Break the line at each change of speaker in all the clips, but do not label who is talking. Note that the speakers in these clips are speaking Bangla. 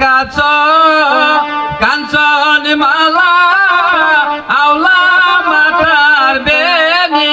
কাছ কাঞ্চন মালা আওলা মাতার বেনি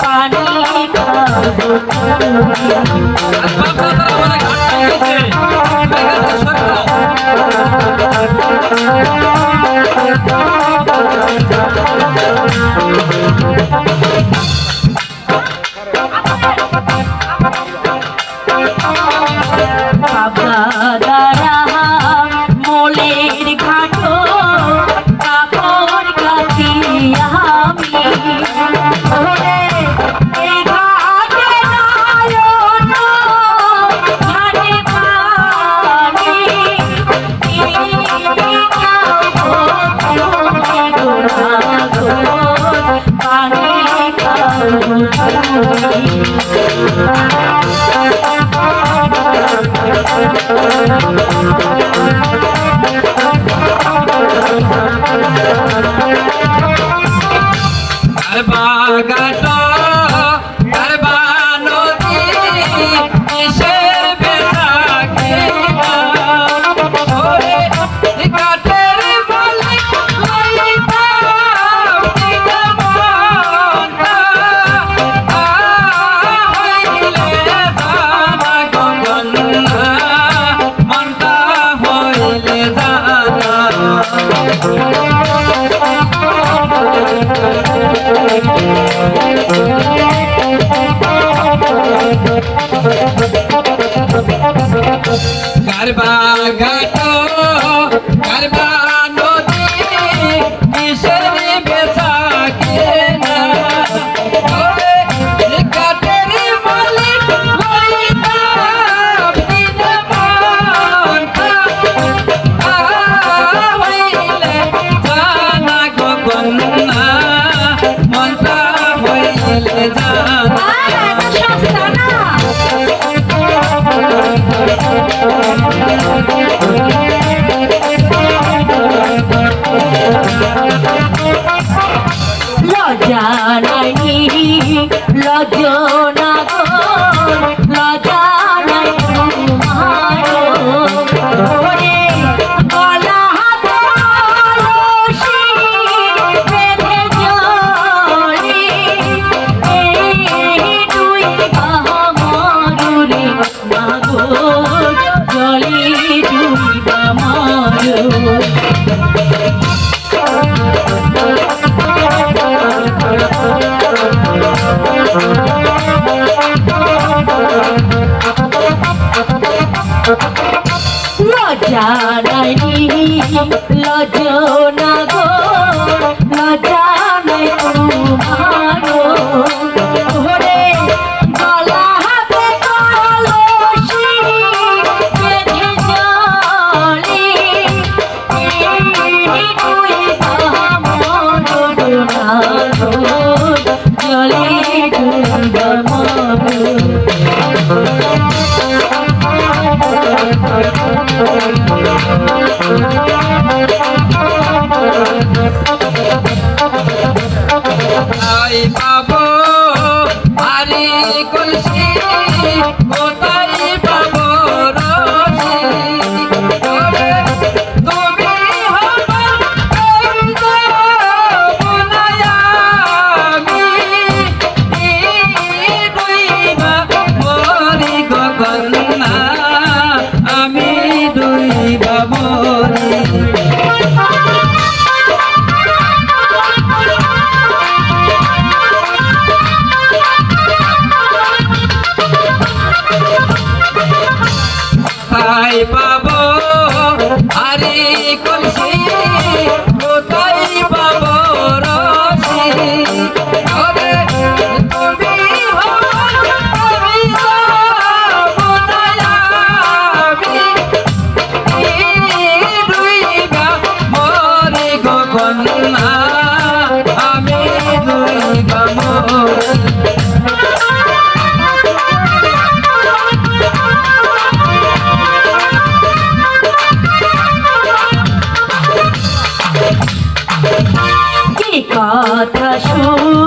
পানি Thank you.
রজনী রজন লজনা গো লজানে তোমারো ওরে গলা হবে কলসি কেঁদে জলে তুই আমার জলে Thank
you. পাব আরে কলসিয়া কোথায় পাবো? আরে কোন
কথা শুনাইলা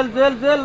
জেল জেল জেল